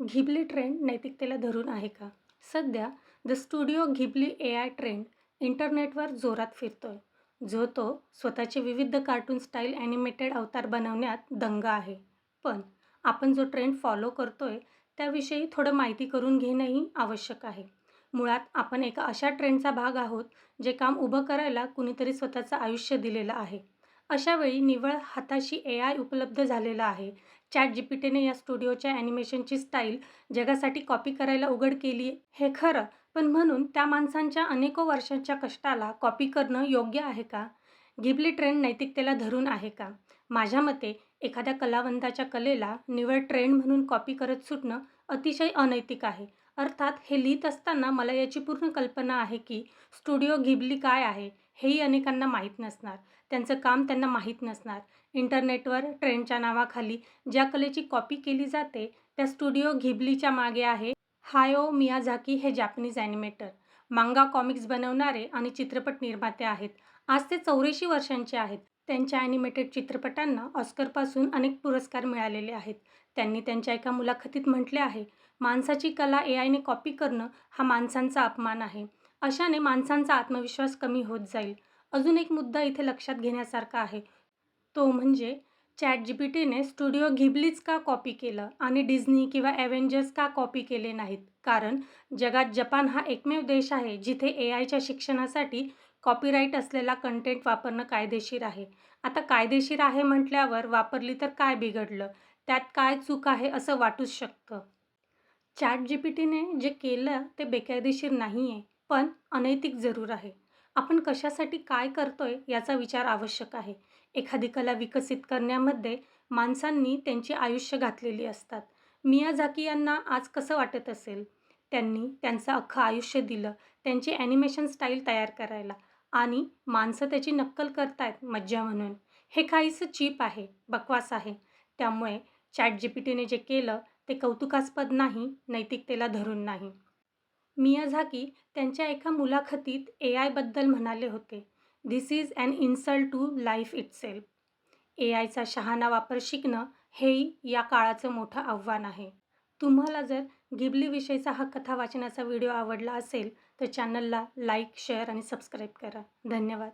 Ghibli trend नैतिकतेला धरून आहे का? सध्या the studio Ghibli A I trend इंटरनेटवर जोरात फिरतोय. जो तो स्वतःचे विविध कार्टून स्टाईल ॲनिमेटेड अवतार बनवण्यात दंग आहे. पण आपण जो ट्रेंड फॉलो करतोय त्याविषयी थोडं माहिती करून घेणंही आवश्यक आहे. मुळात आपण एका अशा ट्रेंडचा भाग आहोत जे काम उभं करायला कुणीतरी स्वतःचं आयुष्य दिलेलं आहे. अशावेळी निव्वळ हाताशी ए आय उपलब्ध झालेला आहे. चॅट जीपीटीने या स्टुडिओच्या ॲनिमेशनची स्टाईल जगासाठी कॉपी करायला उघड केली हे खरं पण म्हणून त्या माणसांच्या अनेको वर्षांच्या कष्टाला कॉपी करणं योग्य आहे का? गिबली ट्रेंड नैतिकतेला धरून आहे का? माझ्या मते एखाद्या कलावंताच्या कलेला निवळ ट्रेंड म्हणून कॉपी करत सुटणं अतिशय अनैतिक आहे. अर्थात हे लिहित असताना मला याची पूर्ण कल्पना आहे की स्टुडिओ घिबली काय आहे हेही अनेकांना माहीत नसणार. त्यांचं काम त्यांना माहीत नसणार. इंटरनेटवर ट्रेंडच्या नावाखाली ज्या कलेची कॉपी केली जाते त्या स्टुडिओ घिबलीच्या मागे आहे. हायो मियाझाकी हे जॅपनीज ॲनिमेटर. मांगा कॉमिक्स बनवणारे आणि चित्रपट निर्माते आहेत. आज ते चौऱ्याऐंशी वर्षांचे आहेत. त्यांच्या ॲनिमेटेड चित्रपटांना ऑस्करपासून अनेक पुरस्कार मिळालेले आहेत. त्यांनी त्यांच्या एका मुलाखतीत म्हटले आहे माणसाची कला ए आयने कॉपी करणं हा माणसांचा अपमान आहे. अशाने माणसांचा आत्मविश्वास कमी होत जाईल. अजून एक मुद्दा इथे लक्षात घेण्यासारखा आहे. तो म्हणजे चॅट जी पी टीने स्टुडिओ घिबलीच का कॉपी केलं आणि डिझनी किंवा ॲव्हेंजर्स का कॉपी केले नाहीत? कारण जगात जपान हा एकमेव देश आहे जिथे ए आयच्या शिक्षणासाठी कॉपीराईट असलेला कंटेंट वापरणं कायदेशीर आहे. आता कायदेशीर आहे म्हटल्यावर वापरली तर काय बिघडलं? त्यात काय चूक आहे असं वाटूच शकतं? चॅट जी पी टीने जे केलं ते बेकायदेशीर नाही आहे पण अनैतिक जरूर आहे. आपण कशासाठी काय करतोय याचा विचार आवश्यक आहे. एखादी कला विकसित करण्यामध्ये माणसांनी त्यांची आयुष्य घातलेली असतात. मियाझाकी यांना आज कसं वाटत असेल? त्यांनी त्यांचं अख्खं आयुष्य दिलं त्यांची ॲनिमेशन स्टाईल तयार करायला. आणि माणसं त्याची नक्कल करतायत मज्जा म्हणून. हे काहीसं चीप आहे बकवास आहे. त्यामुळे चॅट जी पी टीने जे केलं ते कौतुकास्पद नाही नैतिकतेला धरून नाही. मियाझाकी त्यांच्या एका मुलाखतीत ए आयबद्दल म्हणाले होते this is an insult to life itself A आयचा शहाणा वापर शिकणं हेही या काळाचं मोठं आव्हान आहे. तुम्हाला जर गिबलीविषयीचा हा कथा वाचनाचा व्हिडिओ आवडला असेल तर चॅनलला लाईक शेअर आणि सबस्क्राईब करा. धन्यवाद.